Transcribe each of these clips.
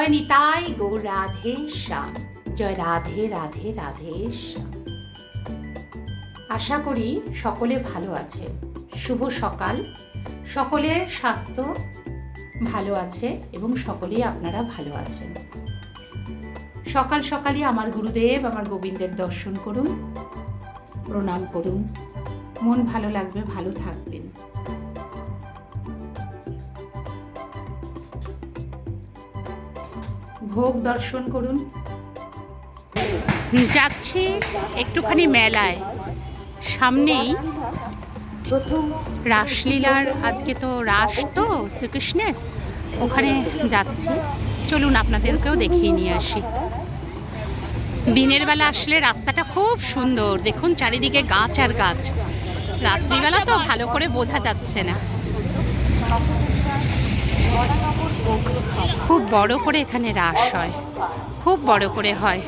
জয় নিতাই গো রাধে শ্যাম, জয় রাধে রাধে রাধে শ্যাম। আশা করি সকলে ভালো আছে, শুভ সকাল। সকলের স্বাস্থ্য ভালো আছে এবং সকলেই আপনারা ভালো আছেন। সকাল সকালই আমার গুরুদেব আমার গোবিন্দের দর্শন করুন, প্রণাম করুন। মন ভালো লাগবে, ভালো থাকবেন। ভোগ দর্শন করুন। যাচ্ছি একটুখানি মেলায়। সামনেই রাসলীলার আজকে তো রাস তো শ্রীকৃষ্ণের ওখানে যাচ্ছি। চলুন আপনাদেরকেও দেখিয়ে নিয়ে আসি। দিনের বেলা আসলে রাস্তাটা খুব সুন্দর। দেখুন চারিদিকে গাছ আর গাছ। রাত্রিবেলা তো ভালো করে বোঝা যাচ্ছে না। বড় করে এখানে রাস হয়। খুব বড় করে হয়।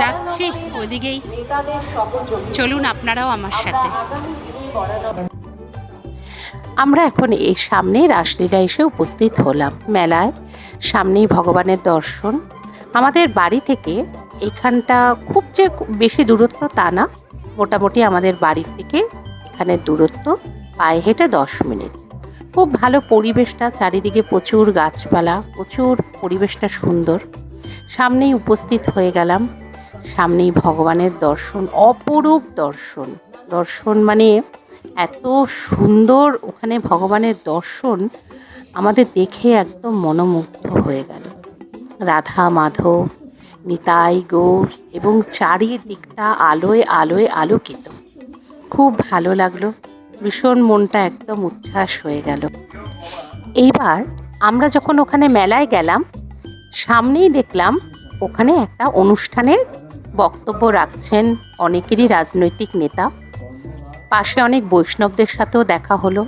যাচ্ছি ওদিকেই। চলুন আপনারাও আমার সাথে। আমরা এখন এই সামনে রাসলীলা এসে উপস্থিত হলাম মেলায়। সামনেই ভগবানের দর্শন। আমাদের বাড়ি থেকে এখানটা খুব যে বেশি দূরত্ব তা না। মোটামুটি আমাদের বাড়ির থেকে এখানের দূরত্ব। পায়ে হেঁটে দশ মিনিট। খুব ভালো পরিবেশটা, চারিদিকে প্রচুর গাছপালা, প্রচুর পরিবেশটা সুন্দর। সামনেই উপস্থিত হয়ে গেলাম। সামনেই ভগবানের দর্শন, অপরূপ দর্শন। দর্শন মানে এত সুন্দর ওখানে ভগবানের দর্শন, আমাদের দেখে একদম মনোমুগ্ধ হয়ে গেল। রাধা, মাধব, নিতাই, গৌর এবং চারিদিকটা আলোয় আলোয় আলোকিত। খুব ভালো লাগল। ভীষণ মনটা একদম উচ্ছ্বাস হয়ে গেল। এইবার আমরা যখন ওখানে মেলায় গেলাম, সামনেই দেখলাম ওখানে একটা অনুষ্ঠানের বক্তব্য রাখছেন অনেকেরই রাজনৈতিক নেতা। পাশে অনেক বৈষ্ণবদের সাথেও দেখা হলো।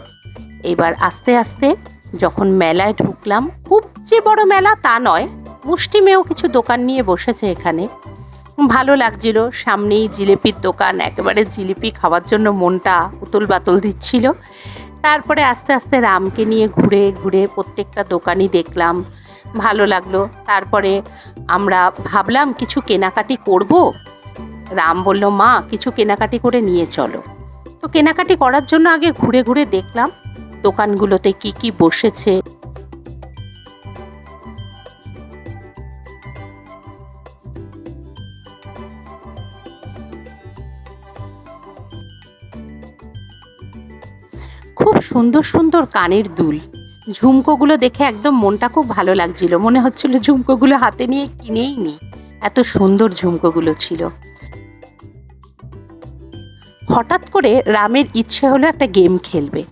এবার আস্তে আস্তে যখন মেলায় ঢুকলাম, খুব যে বড় মেলা তা নয়, মুষ্টিমেয় কিছু দোকান নিয়ে বসেছে এখানে। ভালো লাগছিল। সামনেই জিলিপির দোকান, একেবারে জিলিপি খাওয়ার জন্য মনটা উতল বাতল দিচ্ছিল। তারপরে আস্তে আস্তে রামকে নিয়ে ঘুরে ঘুরে প্রত্যেকটা দোকানই দেখলাম। ভালো লাগল। তারপরে আমরা ভাবলাম, কিছু কেনাকাটি করব? রাম বলল, মা, কিছু কেনাকাটি করে নিয়ে চলো। তো কেনাকাটি করার জন্য আগে ঘুরে ঘুরে দেখলাম, দোকানগুলোতে কি কি বসেছে। খুব সুন্দর সুন্দর কানের দুল। ঝুমকোগুলো দেখে একদম মনটা খুব ভালো লাগছিল। মনে হচ্ছিল ঝুমকোগুলো হাতে নিয়ে কিনেই নি। এত সুন্দর ঝুমকোগুলো ছিল। হঠাৎ করে রামের ইচ্ছে হলো একটা গেম খেলবে।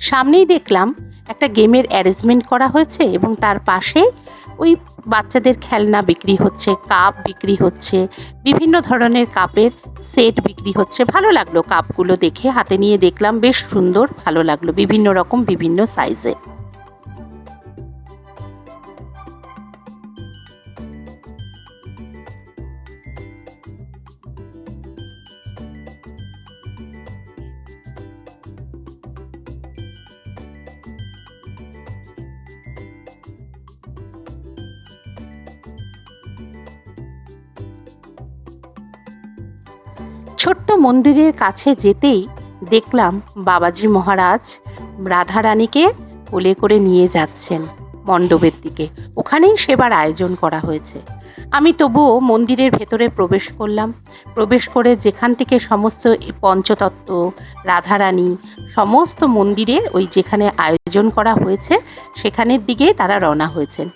সামনেই দেখলাম একটা গেমের অ্যারেঞ্জমেন্ট করা হয়েছে এবং তার পাশে ওই বাচ্চাদের খেলনা বিক্রি হচ্ছে, কাপ বিক্রি হচ্ছে, বিভিন্ন ধরনের কাপের সেট বিক্রি হচ্ছে। ভালো লাগল কাপগুলো দেখে, হাতে নিয়ে দেখলাম, বেশ সুন্দর, ভালো লাগল, বিভিন্ন রকম, বিভিন্ন সাইজে। ছোট্ট মন্দিরের কাছে যেতেই দেখলাম বাবাজি মহারাজ রাধারানীকে কোলে করে নিয়ে যাচ্ছেন মণ্ডপের দিকে। ওখানেই সেবার আয়োজন করা হয়েছে। আমি তবুও মন্দিরের ভেতরে প্রবেশ করলাম। প্রবেশ করে যেখান থেকে সমস্ত পঞ্চতত্ত্ব, রাধারানী, সমস্ত মন্দিরের ওই যেখানে আয়োজন করা হয়েছে, সেখানের দিকে তারা রওনা হয়েছেন।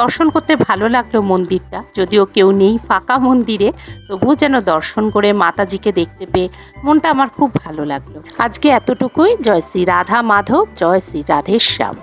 দর্শন করতে ভালো লাগল মন্দিরটা। যদিও কেউ নেই ফাঁকা মন্দিরে, তবুও যেন দর্শন করে মাতাজিকে দেখতে পেয়ে মনটা আমার খুব ভালো লাগল। আজকে এতটুকুই। জয় শ্রী রাধা মাধব, জয় শ্রী রাধেশ্যাম।